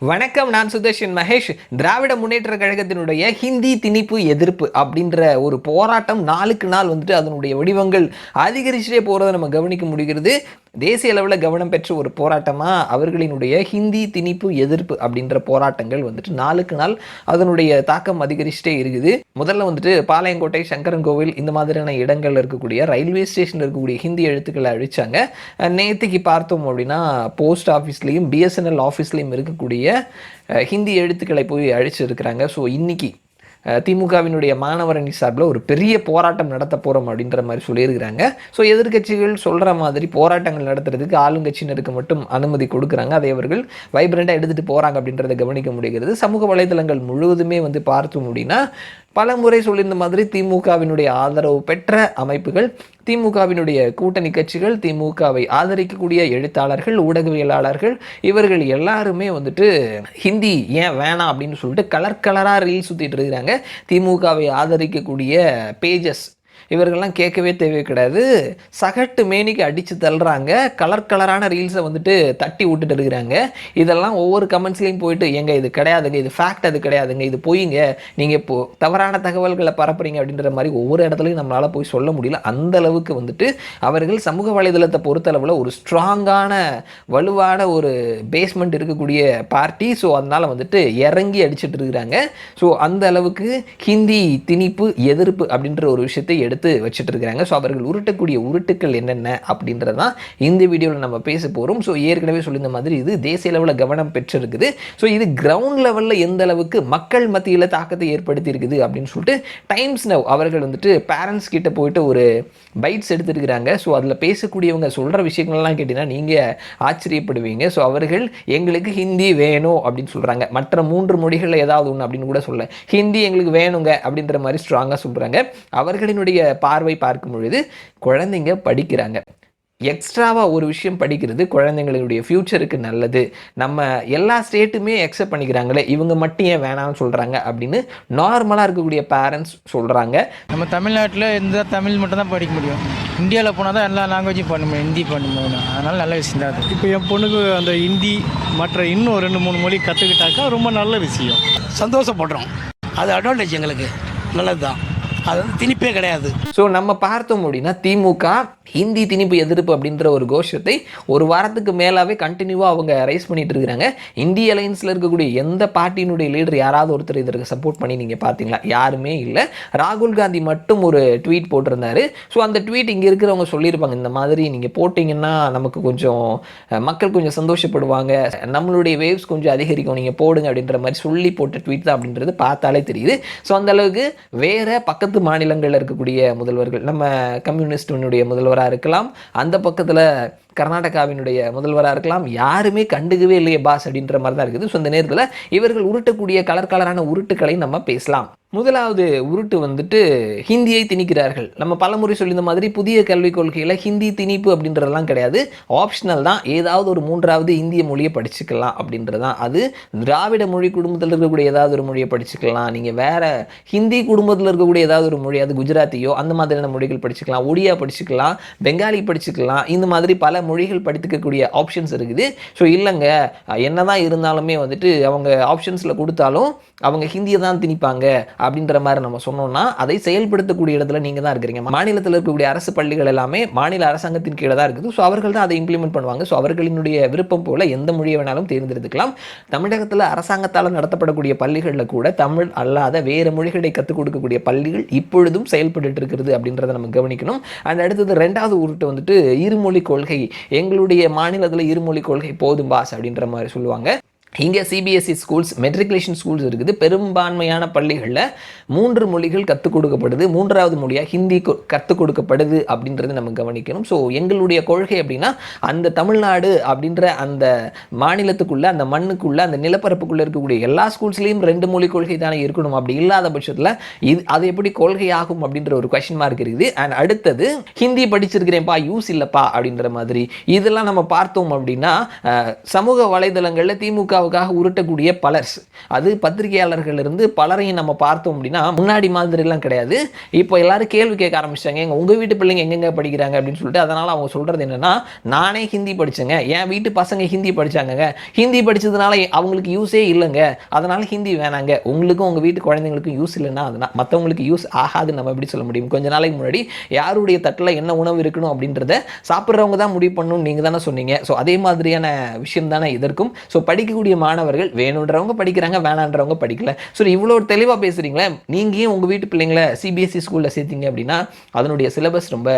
வணக்கம் நான் சுதர்ஷன் மகேஷ். திராவிட முன்னேற்ற கழகத்தினுடைய ஹிந்தி திணிப்பு எதிர்ப்பு அப்படின்ற ஒரு போராட்டம் நாளுக்கு நாள் வந்துட்டு அதனுடைய வடிவங்கள் அதிகரிச்சுட்டே போகிறத நம்ம கவனிக்க முடிகிறது. தேசிய அளவில் கவனம் பெற்ற ஒரு போராட்டமாக அவர்களினுடைய ஹிந்தி திணிப்பு எதிர்ப்பு அப்படின்ற போராட்டங்கள் வந்துட்டு நாளுக்கு நாள் அதனுடைய தாக்கம் அதிகரிச்சுட்டே இருக்குது. முதல்ல வந்துட்டு பாளையங்கோட்டை சங்கரன் கோவில் இந்த மாதிரியான இடங்களில் இருக்கக்கூடிய ரயில்வே ஸ்டேஷனில் இருக்கக்கூடிய ஹிந்தி எழுத்துக்களை அழிச்சாங்க. நேற்றுக்கு பார்த்தோம் அப்படின்னா போஸ்ட் ஆஃபீஸ்லேயும் பிஎஸ்என்எல் ஆஃபீஸ்லேயும் இருக்கக்கூடிய ஹிந்தி எழுத்துக்களை போய் அழிச்சிருக்கிறாங்க. ஸோ இன்றைக்கி திமுகவினுடைய மாணவரணி சார்பில் ஒரு பெரிய போராட்டம் நடத்த போகிறோம் அப்படின்ற மாதிரி சொல்லியிருக்கிறாங்க. ஸோ எதிர்க்கட்சிகள் சொல்கிற மாதிரி போராட்டங்கள் நடத்துறதுக்கு ஆளுங்கட்சியினருக்கு மட்டும் அனுமதி கொடுக்குறாங்க. அதை அவர்கள் வைப்ரண்ட்டாக எடுத்துகிட்டு போகிறாங்க அப்படின்றத கவனிக்க முடிகிறது. சமூக வலைதளங்கள் முழுவதுமே வந்து பார்த்தோம் அப்படின்னா பல முறை சொல்லியிருந்த மாதிரி திமுகவினுடைய ஆதரவு பெற்ற அமைப்புகள் திமுகவினுடைய கூட்டணி கட்சிகள் திமுகவை ஆதரிக்கக்கூடிய எழுத்தாளர்கள் ஊடகவியலாளர்கள் இவர்கள் எல்லாருமே வந்துட்டு ஹிந்தி ஏன் வேணாம் அப்படின்னு சொல்லிட்டு கலர் கலராக ரீல் சுற்றிட்டு இருக்கிறாங்க. திமுகவை ஆதரிக்கக்கூடிய பேஜஸ் இவர்கள்லாம் கேட்கவே தேவை கிடையாது. சகட்டு மேனிக்கு அடித்து தள்ளுறாங்க. கலர் கலரான ரீல்ஸை வந்துட்டு தட்டி விட்டுட்டு இருக்கிறாங்க. இதெல்லாம் ஒவ்வொரு கமெண்ட்ஸ்லையும் போயிட்டு எங்க இது கிடையாதுங்க. இது ஃபேக்ட் அது கிடையாதுங்க. இது பொய்ங்க. நீங்கள் இப்போ தவறான தகவல்களை பரப்புறீங்க. அப்படின்ற மாதிரி ஒவ்வொரு இடத்துலையும் நம்மளால் போய் சொல்ல முடியல. அந்த அளவுக்கு வந்துட்டு அவர்கள் சமூக வலைதளத்தை பொறுத்தளவில் ஒரு ஸ்ட்ராங்கான வலுவான ஒரு பேஸ்மெண்ட் இருக்கக்கூடிய பார்ட்டி ஸோ அதனால் வந்துட்டு இறங்கி அடிச்சிட்டு இருக்கிறாங்க. ஸோ அந்த அளவுக்கு ஹிந்தி திணிப்பு எதிர்ப்பு அப்படின்ற ஒரு விஷயத்தை எடுத்து வச்சுட்டு இருக்கிறாங்க ஸோ அவர்கள் உருட்டக்கூடிய உருட்டுக்கள் என்னென்ன அப்படின்றதான் இந்த வீடியோவில் நம்ம பேச போகிறோம் ஸோ ஏற்கனவே சொல்லியிருந்த மாதிரி இது தேசிய லெவலில் கவனம் பெற்றிருக்குது. ஸோ இது கிரவுண்ட் லெவலில் எந்த அளவுக்கு மக்கள் மத்தியில் தாக்கத்தை ஏற்படுத்தி இருக்குது அப்படின்னு சொல்லிட்டு டைம்ஸ் நவ் அவர்கள் வந்துட்டு பேரண்ட்ஸ் கிட்ட போயிட்டு ஒரு பைட்ஸ் எடுத்துருக்கிறாங்க. ஸோ அதில் பேசக்கூடியவங்க சொல்கிற விஷயங்கள்லாம் கேட்டிங்கன்னா நீங்கள் ஆச்சரியப்படுவீங்க. ஸோ அவர்கள் எங்களுக்கு ஹிந்தி வேணும் அப்படின்னு சொல்கிறாங்க மற்ற மூன்று மொழிகளில் ஏதாவது ஒன்று அப்படின்னு கூட சொல்ல ஹிந்தி எங்களுக்கு வேணுங்க அப்படின்ற மாதிரி ஸ்ட்ராங்காக சொல்கிறாங்க அவர்களினுடைய பார்வை பார்க்கும் பொழுது குழந்தைங்க படிக்கிறாங்க. எக்ஸ்ட்ராவாக ஒரு விஷயம் படிக்கிறது குழந்தைங்களுடைய ஃப்யூச்சருக்கு நல்லது. நம்ம எல்லா ஸ்டேட்டுமே அக்செப்ட் பண்ணிக்கிறாங்களே இவங்க மட்டும் ஏன் வேணாம்னு சொல்கிறாங்க அப்படின்னு நார்மலாக இருக்கக்கூடிய பேரண்ட்ஸ் சொல்கிறாங்க நம்ம தமிழ்நாட்டில் இந்த தமிழ் மட்டும் தான் படிக்க முடியும். இந்தியாவில் போனால் தான் எல்லா லாங்குவேஜும் பண்ண முடியும். ஹிந்தி பண்ண முடியும். அதனால் நல்ல விஷயம் தான் அது. இப்போ என் பொண்ணுக்கு அந்த ஹிந்தி மற்ற இன்னும் ரெண்டு மூணு மொழி கற்றுக்கிட்டாக்கா ரொம்ப நல்ல விஷயம். சந்தோஷப்படுறோம். அது அட்வான்டேஜ் எங்களுக்கு. நல்லது தான் அது வந்து திணிப்பே கிடையாது. ஸோ நம்ம பார்த்தோம் அப்படின்னா திமுக ஹிந்தி திணிப்பு எதிர்ப்பு அப்படின்ற ஒரு கோஷத்தை ஒரு வாரத்துக்கு மேலாகவே கண்டினியூவாக அவங்க ரைஸ் பண்ணிட்டு இருக்கிறாங்க. இந்திய அலைன்ஸில் இருக்கக்கூடிய எந்த பார்ட்டியினுடைய லீடர் யாராவது ஒருத்தர் இதற்கு சப்போர்ட் பண்ணி நீங்கள் பார்த்தீங்களா? யாருமே இல்லை. ராகுல் காந்தி மட்டும் ஒரு ட்வீட் போட்டிருந்தாரு. ஸோ அந்த ட்வீட் இங்கே இருக்கிறவங்க சொல்லியிருப்பாங்க இந்த மாதிரி நீங்கள் போட்டிங்கன்னா நமக்கு கொஞ்சம் மக்கள் கொஞ்சம் சந்தோஷப்படுவாங்க. நம்மளுடைய வேவ்ஸ் கொஞ்சம் அதிகரிக்கும். நீங்கள் போடுங்க அப்படின்ற மாதிரி சொல்லி போட்ட ட்வீட் தான் அப்படின்றது பார்த்தாலே தெரியுது. ஸோ அந்த அளவுக்கு வேறு பக்கத்து மாநிலங்களில் இருக்கக்கூடிய முதல்வர்கள் நம்ம கம்யூனிஸ்டினுடைய முதல்வராக இருக்கலாம் அந்த பக்கத்தில் கர்நாடகாவினுடைய முதல்வராக இருக்கலாம் யாருமே கண்டுக்கவே இல்லையே பாஸ் அப்படின்ற மாதிரி தான் இருக்குது. ஸோ இந்த நேரத்தில் இவர்கள் உருட்டக்கூடிய கலர் கலரான உருட்டுக்களை நம்ம பேசலாம். முதலாவது உருட்டு வந்துட்டு ஹிந்தியை திணிக்கிறார்கள். நம்ம பலமுறை சொல்லியிருந்த மாதிரி புதிய கல்விக் கொள்கையில் ஹிந்தி திணிப்பு அப்படின்றதெல்லாம் கிடையாது. ஆப்ஷனல் தான். ஏதாவது ஒரு மூன்றாவது இந்திய மொழியை படிச்சுக்கலாம் அப்படின்றது தான் அது திராவிட மொழி குடும்பத்தில் இருக்கக்கூடிய ஏதாவது ஒரு மொழியை படிச்சுக்கலாம். நீங்கள் வேறு ஹிந்தி குடும்பத்தில் இருக்கக்கூடிய ஏதாவது ஒரு மொழி அது குஜராத்தியோ அந்த மாதிரியான மொழிகள் படிச்சுக்கலாம். ஒடியா படிச்சுக்கலாம். பெங்காலி படிச்சுக்கலாம். இந்த மாதிரி பல மொழிகள் படித்துக்கக்கூடிய ஆப்ஷன்ஸ் இருக்குது. ஸோ இல்லைங்க. என்ன தான் இருந்தாலுமே வந்துட்டு அவங்க ஆப்ஷன்ஸில் கொடுத்தாலும் அவங்க ஹிந்தியை தான் திணிப்பாங்க. அப்படின்ற மாதிரி நம்ம சொன்னோம்னா அதை செயல்படுத்தக்கூடிய இடத்துல நீங்கள் தான் இருக்கிறீங்க. மாநிலத்தில் இருக்கக்கூடிய அரசு பள்ளிகள் எல்லாமே மாநில அரசாங்கத்தின் கீழே தான் இருக்குது. ஸோ அவர்கள் தான் அதை இம்ப்ளிமெண்ட் பண்ணுவாங்க. ஸோ அவர்களினுடைய விருப்பம் போல எந்த மொழியை வேணாலும் தேர்ந்தெடுத்துக்கலாம். தமிழகத்தில் அரசாங்கத்தால் நடத்தப்படக்கூடிய பள்ளிகளில் கூட தமிழ் அல்லாத வேறு மொழிகளை கற்றுக் கொடுக்கக்கூடிய பள்ளிகள் இப்பொழுதும் செயல்பட்டு இருக்கிறது அப்படின்றத நம்ம கவனிக்கணும். அண்ட் அடுத்தது ரெண்டாவது உருட்டு வந்துட்டு இருமொழி கொள்கை எங்களுடைய மாநிலத்தில் இருமொழி கொள்கை போதும் பாஸ் அப்படின்ற மாதிரி சொல்லுவாங்க. இங்கே சிபிஎஸ்சி ஸ்கூல்ஸ் மெட்ரிகுலேஷன் ஸ்கூல்ஸ் இருக்குது. பெரும்பான்மையான பள்ளிகளில் மூன்று மொழிகள் கற்றுக் கொடுக்கப்படுது. மூன்றாவது மொழியாக ஹிந்தி கற்றுக் கொடுக்கப்படுது அப்படின்றத நம்ம கவனிக்கணும். ஸோ எங்களுடைய கொள்கை அப்படின்னா அந்த தமிழ்நாடு அப்படின்ற அந்த மாநிலத்துக்குள்ளே அந்த மண்ணுக்குள்ளே அந்த நிலப்பரப்புக்குள்ளே இருக்கக்கூடிய எல்லா ஸ்கூல்ஸ்லேயும் ரெண்டு மொழி கொள்கை தானே இருக்கணும். அப்படி இல்லாத பட்சத்தில் இது அது எப்படி கொள்கை ஆகும் அப்படின்ற ஒரு கொஷின் மார்க் இருக்குது. அண்ட் அடுத்தது ஹிந்தி படிச்சிருக்கிறேன்ப்பா யூஸ் இல்லைப்பா அப்படின்ற மாதிரி. இதெல்லாம் நம்ம பார்த்தோம் அப்படின்னா சமூக வலைதளங்களில் திமுக அஜெண்டாவுக்காக உருட்டக்கூடிய பலர்ஸ். அது பத்திரிகையாளர்கள் இருந்து பலரையும் நம்ம பார்த்தோம் அப்படின்னா முன்னாடி மாதிரிலாம் கிடையாது. இப்போ எல்லாரும் கேள்வி கேட்க ஆரம்பிச்சிட்டாங்க. எங்கள் உங்கள் வீட்டு பிள்ளைங்க எங்கெங்கே படிக்கிறாங்க அப்படின்னு சொல்லிட்டு அதனால் அவங்க சொல்கிறது என்னென்னா நானே ஹிந்தி படித்தேங்க என் வீட்டு பசங்க ஹிந்தி படித்தாங்கங்க ஹிந்தி படித்ததுனால அவங்களுக்கு யூஸே இல்லைங்க. அதனால் ஹிந்தி வேணாங்க. உங்களுக்கும் உங்கள் வீட்டு குழந்தைங்களுக்கும் யூஸ் இல்லைன்னா அதனால் மற்றவங்களுக்கு யூஸ் ஆகாது நம்ம எப்படி சொல்ல முடியும்? கொஞ்ச நாளைக்கு முன்னாடி யாருடைய தட்டில் என்ன உணவு இருக்கணும் அப்படின்றத சாப்பிட்றவங்க தான் முடிவு பண்ணணும் நீங்கள் தானே சொன்னீங்க. ஸோ அதே மாதிரியான விஷயம் தானே இதற்கும். ஸோ படிக்கக்கூடிய மாணவர்கள் வேணுன்றவங்க படிக்கிறாங்க வேணான்றவங்க படிக்கல. ஸோ இவ்வளோ தெளிவாக பேசுகிறீங்களே நீங்கள் ஏன் உங்கள் வீட்டு பிள்ளைங்கள சிபிஎஸ்சி ஸ்கூலில் சேர்த்தீங்க அப்படின்னா அதனுடைய சிலபஸ் ரொம்ப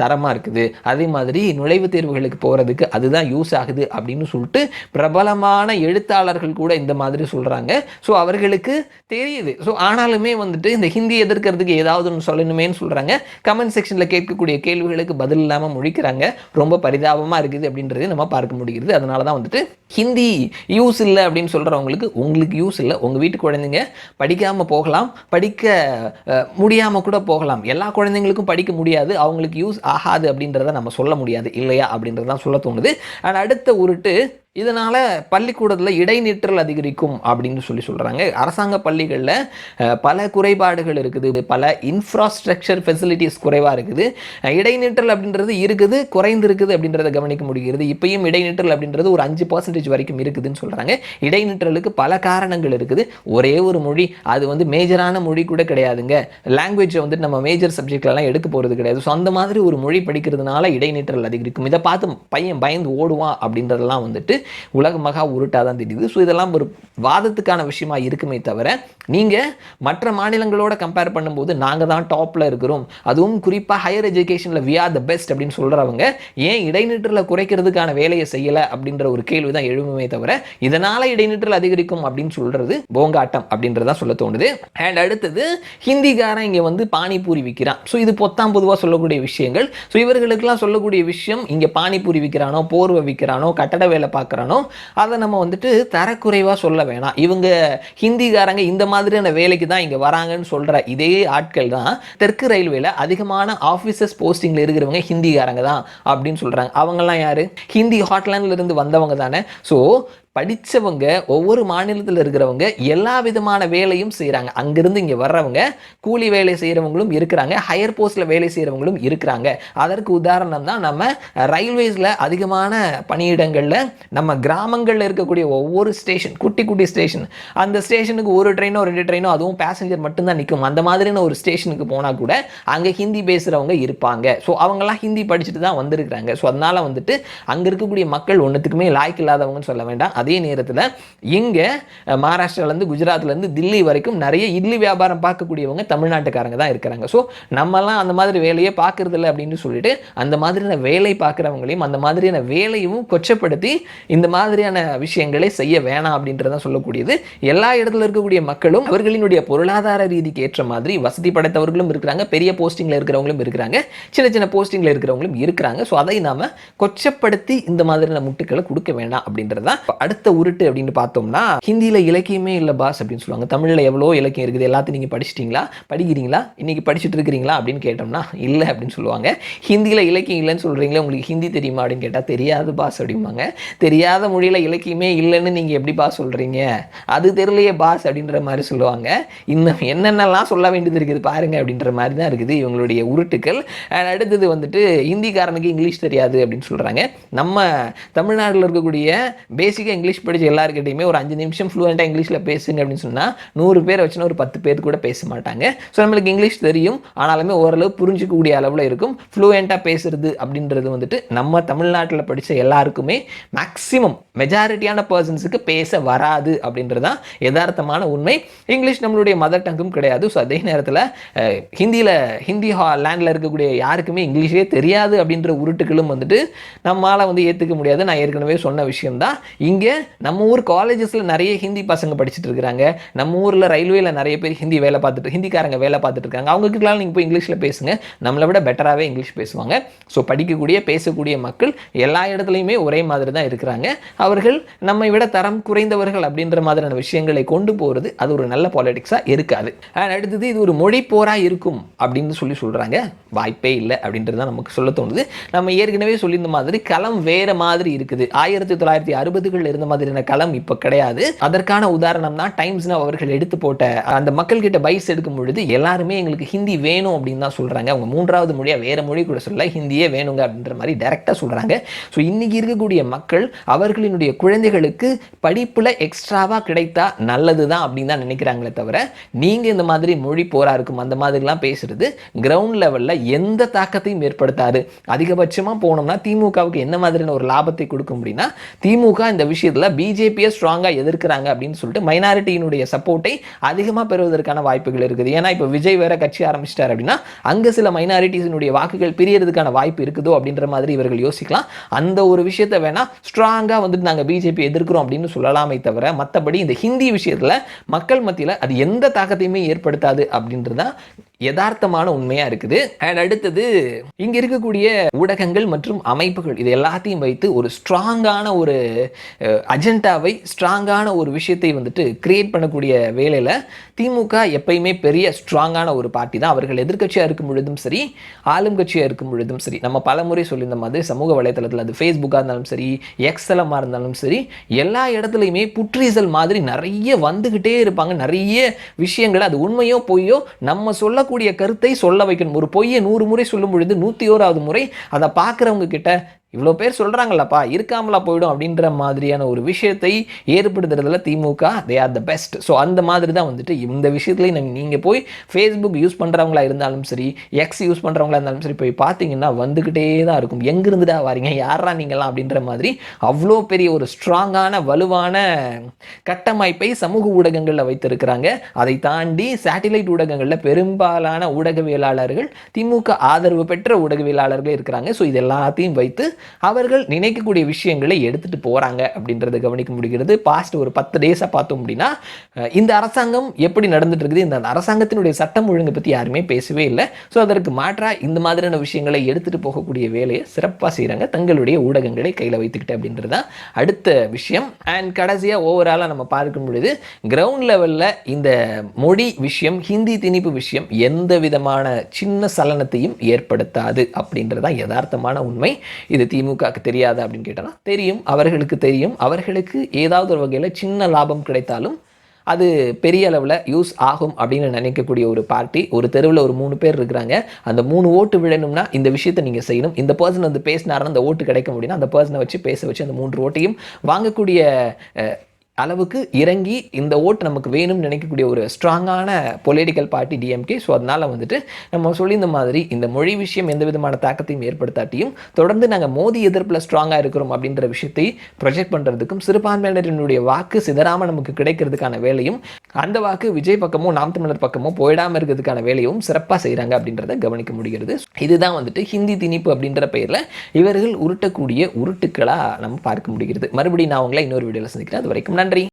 தரமாக இருக்குது. அதே மாதிரி நுழைவுத் தேர்வுகளுக்கு போகிறதுக்கு அதுதான் யூஸ் ஆகுது அப்படின்னு சொல்லிட்டு பிரபலமான எழுத்தாளர்கள் கூட இந்த மாதிரி சொல்கிறாங்க ஸோ அவர்களுக்கு தெரியுது. ஸோ ஆனாலுமே வந்துட்டு இந்த ஹிந்தி எதிர்க்கிறதுக்கு ஏதாவது ஒன்று சொல்லணுமேனு சொல்கிறாங்க கமெண்ட் செக்ஷனில் கேட்கக்கூடிய கேள்விகளுக்கு பதில் இல்லாமல் முழிக்கிறாங்க. ரொம்ப பரிதாபமாக இருக்குது அப்படின்றது நம்ம பார்க்க முடிகிறது. அதனால தான் வந்துட்டு ஹிந்தி யூஸ் இல்லை அப்படின்னு சொல்கிறவங்களுக்கு உங்களுக்கு யூஸ் இல்லை. உங்கள் வீட்டு குழந்தைங்க படிக்காமல் போகலாம். படிக்க முடியாமல் கூட போகலாம். எல்லா குழந்தைங்களுக்கும் படிக்க முடியாது. அவங்களுக்கு யூஸ் ஆகாது அப்படின்றத நம்ம சொல்ல முடியாது. இல்லையா? அப்படின்றது தான் சொல்ல தோணுது. அண்ட் அடுத்த உருட்டு இதனால் பள்ளிக்கூடத்தில் இடைநிற்றல் அதிகரிக்கும் அப்படின்னு சொல்லி சொல்கிறாங்க அரசாங்க பள்ளிகளில் பல குறைபாடுகள் இருக்குது. பல இன்ஃப்ராஸ்ட்ரக்சர் ஃபெசிலிட்டிஸ் குறைவாக இருக்குது. இடைநிற்றல் அப்படின்றது இருக்குது குறைந்திருக்குது அப்படின்றத கவனிக்க முடிகிறது. இப்பயும் இடைநிற்றல் அப்படின்றது ஒரு அஞ்சு பர்சன்டேஜ் வரைக்கும் இருக்குதுன்னு சொல்கிறாங்க இடைநிற்றலுக்கு பல காரணங்கள் இருக்குது. ஒரே ஒரு மொழி அது வந்து மேஜரான மொழி கூட கிடையாதுங்க. லாங்குவேஜை வந்துட்டு நம்ம மேஜர் சப்ஜெக்ட்லலாம் எடுக்க போகிறது கிடையாது. ஸோ அந்த மாதிரி ஒரு மொழி படிக்கிறதுனால இடைநிற்றல் அதிகரிக்கும். இதை பார்த்து பையன் பயந்து ஓடுவான் அப்படின்றதெல்லாம் வந்துட்டு உலக மகா உருட்டாக தான் தெரியுது. ஸோ இதெல்லாம் ஒரு வாதத்துக்கான விஷயமா இருக்குமே தவிர நீங்கள் மற்ற மாநிலங்களோட கம்பேர் பண்ணும்போது நாங்கள் தான் டாப்பில் இருக்கிறோம். அதுவும் குறிப்பாக ஹையர் எஜுகேஷனில் வி ஆர் த பெஸ்ட் அப்படின்னு சொல்கிறவங்க ஏன் இடைநிற்றலை குறைக்கிறதுக்கான வேலையை செய்யலை அப்படின்ற ஒரு கேள்வி தான் எழுவுமே தவிர இதனால் இடைநிற்றல் அதிகரிக்கும் அப்படின்னு சொல்கிறது போங்காட்டம் அப்படின்றதான் சொல்ல தோணுது. அண்ட் அடுத்தது ஹிந்திக்காரன் இங்கே வந்து பானிபூரி விற்கிறான் ஸோ இது பொத்தாம் பொதுவாக சொல்லக்கூடிய விஷயங்கள். ஸோ இவர்களுக்கெல்லாம் சொல்லக்கூடிய விஷயம் இங்கே பானிபூரி விற்கிறானோ போர்வை விற்கிறானோ கட்டட வேலை பார்க்க பார்க்குறானோ அதை நம்ம வந்துட்டு தரக்குறைவாக சொல்ல வேணாம். இவங்க ஹிந்திக்காரங்க இந்த மாதிரியான வேலைக்கு தான் இங்கே வராங்கன்னு சொல்கிற இதே ஆட்கள் தான் தெற்கு ரயில்வேல அதிகமான ஆஃபீஸர்ஸ் போஸ்டிங்கில் இருக்கிறவங்க ஹிந்திக்காரங்க தான் அப்படின்னு சொல்கிறாங்க அவங்கெல்லாம் யார்? ஹிந்தி ஹாட்லேண்ட்ல இருந்து வந்தவங்க தானே. ஸோ படித்தவங்க ஒவ்வொரு மாநிலத்தில் இருக்கிறவங்க எல்லா விதமான வேலையும் செய்கிறாங்க அங்கேருந்து இங்கே வர்றவங்க கூலி வேலை செய்கிறவங்களும் இருக்கிறாங்க ஹையர் போஸ்ட்டில் வேலை செய்கிறவங்களும் இருக்கிறாங்க. அதற்கு உதாரணம் தான் நம்ம ரயில்வேஸில் அதிகமான பணியிடங்களில் நம்ம கிராமங்களில் இருக்கக்கூடிய ஒவ்வொரு ஸ்டேஷன் குட்டி குட்டி ஸ்டேஷன் அந்த ஸ்டேஷனுக்கு ஒரு ட்ரெயினோ ரெண்டு ட்ரெயினோ அதுவும் பேசஞ்சர் மட்டும்தான் நிற்கும் அந்த மாதிரியான ஒரு ஸ்டேஷனுக்கு போனால் கூட அங்கே ஹிந்தி பேசுகிறவங்க இருப்பாங்க. ஸோ அவங்கெல்லாம் ஹிந்தி படிச்சுட்டு தான் வந்திருக்கிறாங்க. ஸோ அதனால் வந்துட்டு அங்கே இருக்கக்கூடிய மக்கள் ஒன்றுத்துக்குமே லாய்க்கு இல்லாதவங்கன்னு சொல்ல வேண்டாம். அதே நேரத்தில் இங்கே மகாராஷ்டிராலேருந்து குஜராத்லேருந்து தில்லி வரைக்கும் நிறைய இட்லி வியாபாரம் பார்க்கக்கூடியவங்க தமிழ்நாட்டுக்காரங்க தான் இருக்கிறாங்க. ஸோ நம்மலாம் அந்த மாதிரி வேலையை பார்க்கறது இல்லை அப்படின்னு சொல்லிட்டு அந்த மாதிரியான வேலை பார்க்குறவங்களையும் அந்த மாதிரியான வேலையும் கொச்சப்படுத்தி இந்த மாதிரியான விஷயங்களை செய்ய வேணாம் அப்படின்றத சொல்லக்கூடியது. எல்லா இடத்துல இருக்கக்கூடிய மக்களும் அவர்களினுடைய பொருளாதார ரீதிக்கு ஏற்ற மாதிரி வசதி படைத்தவர்களும் இருக்கிறாங்க பெரிய போஸ்டிங்கில் இருக்கிறவங்களும் இருக்கிறாங்க சின்ன சின்ன போஸ்டிங்கில் இருக்கிறவங்களும் இருக்கிறாங்க. ஸோ அதை நாம கொச்சப்படுத்தி இந்த மாதிரியான முட்டுக்களை கொடுக்க வேண்டாம் அப்படின்றது தான் அடுத்த உருட்டு அப்படின்னு பார்த்தோம்னா ஹிந்தியில் இலக்கியமே இல்லை பாஸ் அப்படின்னு சொல்லுவாங்க. தமிழில் எவ்வளோ இலக்கியம் இருக்குது எல்லாத்தையும் நீங்கள் படிச்சிட்டிங்களா? படிக்கிறீங்களா? இன்னைக்கு படிச்சுட்டு இருக்கிறீங்களா? அப்படின்னு கேட்டோம்னா இல்லை அப்படின்னு சொல்லுவாங்க. ஹிந்தியில் இலக்கியம் இல்லைன்னு சொல்கிறீங்களே உங்களுக்கு ஹிந்தி தெரியுமா அப்படின்னு கேட்டால் தெரியாது பாஸ் அப்படிம்பாங்க. தெரியாத மொழியில் இலக்கியமே இல்லைன்னு நீங்கள் எப்படி பாஸ் சொல்கிறீங்க அது தெரியலையே பாஸ் அப்படின்ற மாதிரி சொல்லுவாங்க. இன்னும் என்னென்னலாம் சொல்ல வேண்டியது இருக்குது பாருங்க அப்படின்ற மாதிரி தான் இருக்குது இவங்களுடைய உருட்டுக்கள். அடுத்தது வந்துட்டு ஹிந்திக்காரனுக்கு இங்கிலீஷ் தெரியாது அப்படின்னு சொல்கிறாங்க நம்ம தமிழ்நாட்டில் இருக்கக்கூடிய பேசிக்காக இங்கிலீஷ் படிச்ச எல்லாருக்கிட்டையுமே ஒரு அஞ்சு நிமிஷம் ஃப்ளூயண்ட்டாக இங்கிலீஷில் பேசுங்க அப்படின்னு சொன்னால் நூறு பேர் வச்சுன்னா ஒரு பத்து பேர் கூட பேச மாட்டாங்க. ஸோ நம்மளுக்கு இங்கிலீஷ் தெரியும். ஆனாலுமே ஓரளவு புரிஞ்சிக்கக்கூடிய அளவில் இருக்கும். ஃப்ளூயண்ட்டாக பேசுறது அப்படின்றது வந்துட்டு நம்ம தமிழ்நாட்டில் படித்த எல்லாருக்குமே மேக்ஸிமம் மெஜாரிட்டியான பர்சன்ஸுக்கு பேச வராது அப்படின்றது தான் யதார்த்தமான உண்மை. இங்கிலீஷ் நம்மளுடைய மதர் டங்கும் கிடையாது. ஸோ அதே நேரத்தில் ஹிந்தியில் ஹிந்தி ஹா லேண்டில் இருக்கக்கூடிய யாருக்குமே இங்கிலீஷே தெரியாது அப்படின்ற உருட்டுகளும் வந்துட்டு நம்மளால் வந்து ஏற்றுக்க முடியாது. நான் ஏற்கனவே சொன்ன விஷயம்தான். இங்கே நம்ம ஊர் காலேஜஸில் நிறைய ஹிந்தி பசங்க படிச்சுட்டு இருக்கிறாங்க. நம்ம ஊரில் ரயில்வேல நிறைய பேர் ஹிந்தி வேலை பார்த்துட்டு ஹிந்திக்காரங்க வேலை பார்த்துட்டு இருக்காங்க. அவங்கக்கிட்டலாம் நீங்கள் போய் இங்கிலீஷில் பேசுங்க. நம்மளை விட பெட்டராகவே இங்கிலீஷ் பேசுவாங்க. ஸோ படிக்கக்கூடிய பேசக்கூடிய மக்கள் எல்லா இடத்துலையுமே ஒரே மாதிரி தான் இருக்கிறாங்க. அவர்கள் நம்மை விட தரம் குறைந்தவர்கள் அப்படின்ற மாதிரியான விஷயங்களை கொண்டு போகிறது அது ஒரு நல்ல பாலிடிக்ஸாக இருக்காது. அண்ட் அடுத்தது இது ஒரு மொழி போராக இருக்கும் அப்படின்னு சொல்லி சொல்கிறாங்க வாய்ப்பே இல்லை அப்படின்றது தான் நமக்கு சொல்ல தோணுது. நம்ம ஏற்கனவே சொல்லியிருந்த மாதிரி களம் வேற மாதிரி இருக்குது. ஆயிரத்தி தொள்ளாயிரத்தி அறுபதுகளில் இருந்து இருந்த மாதிரியான களம் இப்போ கிடையாது. அதற்கான உதாரணம் தான் டைம்ஸ் அவர்கள் எடுத்து போட்ட அந்த மக்கள் கிட்ட பைஸ் எடுக்கும் பொழுது எல்லாருமே எங்களுக்கு ஹிந்தி வேணும் அப்படின்னு தான் சொல்றாங்க. அவங்க மூன்றாவது மொழியா வேற மொழி கூட சொல்ல ஹிந்தியே வேணுங்க அப்படின்ற மாதிரி டைரக்டா சொல்றாங்க. ஸோ இன்னைக்கு இருக்கக்கூடிய மக்கள் அவர்களினுடைய குழந்தைகளுக்கு படிப்புல எக்ஸ்ட்ராவா கிடைத்தா நல்லது தான் அப்படின்னு தான் நினைக்கிறாங்களே தவிர நீங்க இந்த மாதிரி மொழி போரா இருக்கும் அந்த மாதிரிலாம் பேசுறது கிரவுண்ட் லெவல்ல எந்த தாக்கத்தையும் ஏற்படுத்தாது. அதிகபட்சமா போனோம்னா திமுகவுக்கு என்ன மாதிரியான ஒரு லாபத்தை கொடுக்க முடியும்னா திமுக இந்த விஷயம் விஷயத்துல பிஜேபியை ஸ்ட்ராங்கா எதிர்க்கிறாங்க அப்படின்னு சொல்லிட்டு மைனாரிட்டியினுடைய சப்போர்ட்டை அதிகமாக பெறுவதற்கான வாய்ப்புகள் இருக்குது. ஏன்னா இப்போ விஜய் வேற கட்சி ஆரம்பிச்சிட்டார் அப்படின்னா அங்கே சில மைனாரிட்டிஸினுடைய வாக்குகள் பிரியறதுக்கான வாய்ப்பு இருக்குதோ அப்படின்ற மாதிரி இவர்கள் யோசிக்கலாம். அந்த ஒரு விஷயத்தை வேணால் ஸ்ட்ராங்கா வந்துட்டு நாங்கள் பிஜேபி எதிர்க்கிறோம் அப்படின்னு சொல்லலாமே தவிர மற்றபடி இந்த ஹிந்தி விஷயத்துல மக்கள் மத்தியில் அது எந்த தாக்கத்தையுமே ஏற்படுத்தாது அப்படின்றதான் யதார்த்தமான உண்மையா இருக்குது. அண்ட் அடுத்தது இங்க இருக்கக்கூடிய ஊடகங்கள் மற்றும் அமைப்புகள் இது எல்லாத்தையும் வைத்து ஒரு ஸ்ட்ராங்கான ஒரு அஜெண்டாவை ஸ்ட்ராங்கான ஒரு விஷயத்தை வந்துட்டு கிரியேட் பண்ணக்கூடிய வேலையில திமுக எப்பயுமே பெரிய ஸ்ட்ராங்கான ஒரு பார்ட்டி தான். அவர்கள் எதிர்க்கட்சியாக இருக்கும் பொழுதும் சரி ஆளும் கட்சியாக இருக்கும் பொழுதும் சரி நம்ம பலமுறை சொல்லியிருந்த மாதிரி சமூக வலைத்தளத்தில் அது ஃபேஸ்புக்காக இருந்தாலும் சரி எக்ஸலமாக இருந்தாலும் சரி எல்லா இடத்துலையுமே புற்றீசல் மாதிரி நிறைய வந்துக்கிட்டே இருப்பாங்க. நிறைய விஷயங்கள் அது உண்மையோ பொய்யோ நம்ம சொல்ல சொல்லக்கூடிய கருத்தை சொல்ல வைக்கணும். ஒரு பொய்யை நூறு முறை சொல்லும் பொழுது நூற்றி ஓராவது முறை அதை பார்க்குறவங்க கிட்ட இவ்வளோ பேர் சொல்கிறாங்களப்பா இருக்காமலா போயிடும் அப்படின்ற மாதிரியான ஒரு விஷயத்தை ஏற்படுத்துறதுல DMK they are the best so அந்த மாதிரி தான் வந்துட்டு இந்த விஷயத்துலையும் நீங்கள் போய் ஃபேஸ்புக் யூஸ் பண்ணுறவங்களா இருந்தாலும் சரி எக்ஸ் யூஸ் பண்ணுறவங்களா இருந்தாலும் சரி போய் பார்த்தீங்கன்னா வந்துக்கிட்டே தான் இருக்கும். எங்கிருந்துடா வாரீங்க? யாரா நீங்களாம் அப்படின்ற மாதிரி அவ்வளோ பெரிய ஒரு ஸ்ட்ராங்கான வலுவான கட்டமைப்பை சமூக ஊடகங்களில் வைத்திருக்கிறாங்க. அதை தாண்டி சேட்டிலைட் ஊடகங்களில் பெரும்பாலான ஊடகவியலாளர்கள் திமுக ஆதரவு பெற்ற ஊடகவியலாளர்கள் இருக்கிறாங்க. ஸோ இது எல்லாத்தையும் வைத்து அவர்கள் நினைக்கக்கூடிய விஷயங்களை எடுத்துகிட்டு போகிறாங்க அப்படின்றத கவனிக்க முடிகிறது. பாஸ்ட் ஒரு பத்து டேஸாக பார்த்தோம் அப்படின்னா இந்த அரசாங்கம் எப்படி நடந்துட்டு இருக்குது? இந்த அரசாங்கத்தினுடைய சட்டம் ஒழுங்கை பற்றி யாருமே பேசவே இல்லை. ஸோ அதற்கு மாற்றாக இந்த மாதிரியான விஷயங்களை எடுத்துகிட்டு போகக்கூடிய வேலையை சிறப்பாக செய்கிறாங்க தங்களுடைய ஊடகங்களை கையில் வைத்துக்கிட்டு அப்படின்றது தான் அடுத்த விஷயம். அண்ட் கடைசியாக ஓவராலாக நம்ம பார்க்கும் பொழுது கிரவுண்ட் லெவலில் இந்த மொழி விஷயம் ஹிந்தி திணிப்பு விஷயம் எந்த விதமான சின்ன சலனத்தையும் ஏற்படுத்தாது அப்படின்றது தான் யதார்த்தமான உண்மை. இது திமுகவுக்கு தெரியாதா அப்படின்னு கேட்டோம்னா தெரியும் அவர்களுக்கு தெரியும். அவர்களுக்கு ஏதாவது ஒரு வகையில் சின்ன லாபம் கிடைத்தாலும் அது பெரிய அளவில் யூஸ் ஆகும் அப்படின்னு நினைக்கக்கூடிய ஒரு பார்ட்டி ஒரு தெருவில் ஒரு மூணு பேர் இருக்கிறாங்க. அந்த மூணு ஓட்டு விழணும்னா இந்த விஷயத்தை நீங்கள் செய்யணும். இந்த பர்சன் வந்து பேசினாருன்னா அந்த ஓட்டு கிடைக்க முடியும்னா அந்த பர்சனை வச்சு பேச வச்சு அந்த மூன்று ஓட்டையும் வாங்கக்கூடிய அளவுக்கு இறங்கி இந்த ஓட்டு நமக்கு வேணும்னு நினைக்கக்கூடிய ஒரு ஸ்ட்ராங்கான பொலிட்டிக்கல் பார்ட்டி டிஎம்கே ஸோ அதனால் வந்துட்டு நம்ம சொல்லியிருந்த மாதிரி இந்த மொழி விஷயம் எந்த விதமான தாக்கத்தையும் ஏற்படுத்தாட்டியும் தொடர்ந்து நாங்கள் மோதி எதிர்ப்பில் ஸ்ட்ராங்காக இருக்கிறோம் அப்படின்ற விஷயத்தை ப்ரொஜெக்ட் பண்ணுறதுக்கும் சிறுபான்மையினரினுடைய வாக்கு சிதறாமல் நமக்கு கிடைக்கிறதுக்கான வேலையும் அந்த வாக்கு விஜய் பக்கமும் நாம் தமிழர் பக்கமோ போயிடாமல் இருக்கிறதுக்கான வேலையும் சிறப்பாக செய்கிறாங்க அப்படின்றத கவனிக்க முடிகிறது. இதுதான் வந்துட்டு ஹிந்தி திணிப்பு அப்படின்ற பெயரில் இவர்கள் உருட்டக்கூடிய உருட்டுக்களாக நம்ம பார்க்க முடிகிறது. மறுபடியும் நான் உங்களை இன்னொரு வீடியோவில் சந்திக்கிறேன். அது வரைக்கும் நன்றி